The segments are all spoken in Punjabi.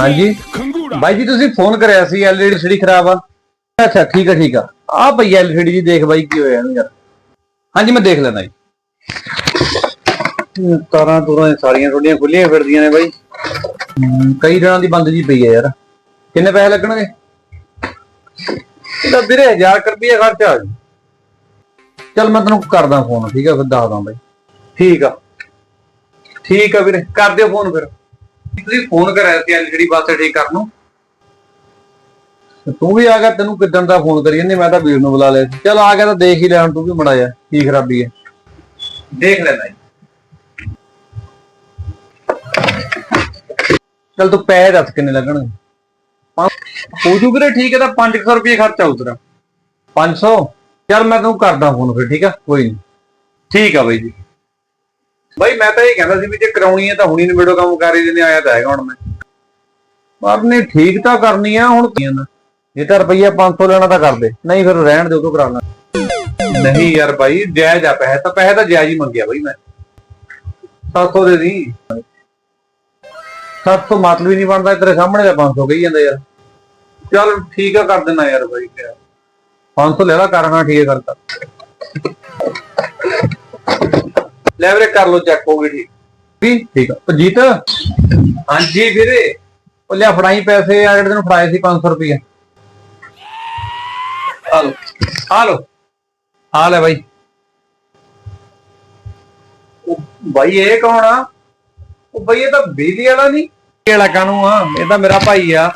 ਹਾਂਜੀ। ਬਾਈ ਜੀ ਤੁਸੀਂ ਫੋਨ ਕਰਿਆ ਸੀ ਐਲਈਡੀ ਸਿੜੀ ਖਰਾਬ ਆ। ਅੱਛਾ ਠੀਕ ਆ ਠੀਕ ਆ। ਆ ਪਈ ਐਲਈਡੀ ਜੀ ਦੇਖ ਬਾਈ ਕੀ ਹੋਇਆ ਇਹਨੂੰ ਯਾਰ। ਹਾਂਜੀ ਮੈਂ ਦੇਖ ਲੈਣਾ ਜੀ। ਤਾਰਾਂ ਤੁਰਾਂ ਸਾਰੀਆਂ ਤੁਹਾਡੀਆਂ ਖੁੱਲੀਆਂ ਫਿਰਦੀਆਂ ਨੇ ਬਾਈ। ਕਈ ਦਿਨਾਂ ਦੀ ਬੰਦ ਜੀ ਪਈ ਹੈ ਯਾਰ। ਕਿੰਨੇ ਪੈਸੇ ਲੱਗਣਗੇ? ਇਹਦਾ ਵੀਰੇ 1000 ਰੁਪਏ ਖਰਚਾ ਆ ਜੀ ਚਲ ਮੈਂ ਤੈਨੂੰ ਕਰਦਾ ਫੋਨ ਠੀਕ ਆ ਫਿਰ ਦੱਸਦਾ ਬਾਈ। ਠੀਕ ਆ। ਠੀਕ ਆ ਵੀਰੇ ਕਰ ਦਿਓ ਫੋਨ ਫਿਰ। ਤੁਸੀਂ ਫੋਨ ਕਰਾਇਆ ਸੀ ਐਲਜੀਡੀ ਵਾਸਤੇ ਠੀਕ ਕਰਨ ਨੂੰ। ਤੂੰ ਵੀ ਆ ਗਿਆ, ਤੈਨੂੰ ਕਿੱਦਣ ਦਾ ਫੋਨ ਕਰੀ ਜਾਂਦੇ, ਮੈਂ ਤਾਂ ਵੀਰ ਨੂੰ ਬੁਲਾ ਲਿਆ ਸੀ। ਚੱਲ ਆ ਗਿਆ ਤਾਂ ਦੇਖ ਹੀ ਲੈ ਤੂੰ ਵੀ ਮੜਾ ਜਾ ਕੀ ਖਰਾਬੀ ਹੈ। ਦੇਖ ਲੈਣਾ ਜੀ ਚੱਲ ਤੂੰ ਪੈਸੇ ਦੱਸ ਕਿੰਨੇ ਲੱਗਣਗੇ? ਪੰਜ- ਹੋ ਜੂ ਵੀਰੇ, ਠੀਕ ਹੈ ਤਾਂ 500 ਰੁਪਏ ਖਰਚਾ ਉਤਰਾ। 500 ਚੱਲ ਮੈਂ ਤੈਨੂੰ ਕਰਦਾ ਫੋਨ ਫਿਰ, ਠੀਕ ਆ? ਕੋਈ ਨਹੀਂ ਠੀਕ ਆ ਬਾਈ ਜੀ। ਬਾਈ ਮੈਂ ਤਾਂ ਇਹ ਕਹਿੰਦਾ ਸੀ ਵੀ ਜੇ ਕਰਾਉਣੀ ਹੈ ਤਾਂ ਹੁਣੀ ਨਿਬੜੋ ਕੰਮ ਕਰ ਦਿੰਦੇ, ਆਇਆ ਤਾਂ ਹੈਗਾ ਹੁਣ ਮੈਂ। ਪਰ ਨਹੀਂ ਠੀਕ ਤਾਂ ਕਰਨੀ ਆ, ਹੁਣ ਕੀ ਤਾਂ ਰੁਪਈਆ 500 ਲੈਣਾ ਤਾਂ ਕਰ ਦੇ, ਨਹੀਂ ਫਿਰ ਰਹਿਣ ਦੇ ਉਹ ਤੋਂ ਕਰਾਉਣਾ ਨਹੀਂ ਯਾਰ ਬਾਈ, ਜਾਇਜ਼ ਆ ਪੈਸੇ ਤਾਂ ਪੈਸੇ ਤਾਂ ਜਾਇਜ਼ ਹੀ ਮੰਗਿਆ ਬਾਈ ਮੈਂ। 700 ਦੇ ਦੀ। 700 ਮਤਲਬ ਹੀ ਨਹੀਂ ਬਣਦਾ, ਤੇਰੇ ਸਾਹਮਣੇ ਤਾਂ 500 ਕਹੀ ਜਾਂਦਾ ਯਾਰ। ਚੱਲ ਠੀਕ ਆ, ਕਰ ਦੇਣਾ ਯਾਰ ਬਾਈ ਕਿਆ 500 ਲੈ ਲਾ ਕਰਨਾ ਠੀਕ ਹੈ ਕਰਤਾ ਲੈ ਵੀਰੇ ਕਰ ਲੋ ਚੈੱਕ ਹੋ ਗਈ ਠੀਕ ਵੀ ਠੀਕ ਆ। ਜੀਤ? ਹਾਂਜੀ ਵੀਰੇ। ਉਹ ਲਿਆ ਫੜਾਈ ਪੈਸੇ ਆ ਜਿਹੜੇ ਤੈਨੂੰ ਫੜਾਏ ਸੀ 500 ਰੁਪਏ ਆ ਲੋ ਆ ਲੋ ਆ ਲੈ ਬਾਈ। ਉਹ ਬਾਈ ਇਹ ਕੌਣ ਆ? ਉਹ ਬਾਈ ਇਹ ਤਾਂ ਬਿਜਲੀ ਵਾਲਾ ਨਹੀਂ। ਕਿਹੜਾ ਕਾਨੂੰ ਆ? ਇਹ ਤਾਂ ਮੇਰਾ ਭਾਈ ਆ।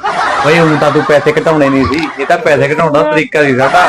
ਬਾਈ ਹੁਣ ਤਾਂ ਤੂੰ ਪੈਸੇ ਘਟਾਉਣੇ ਨਹੀਂ ਸੀ। ਇਹ ਤਾਂ ਪੈਸੇ ਘਟਾਉਣ ਦਾ ਤਰੀਕਾ ਸੀ ਸਾਡਾ।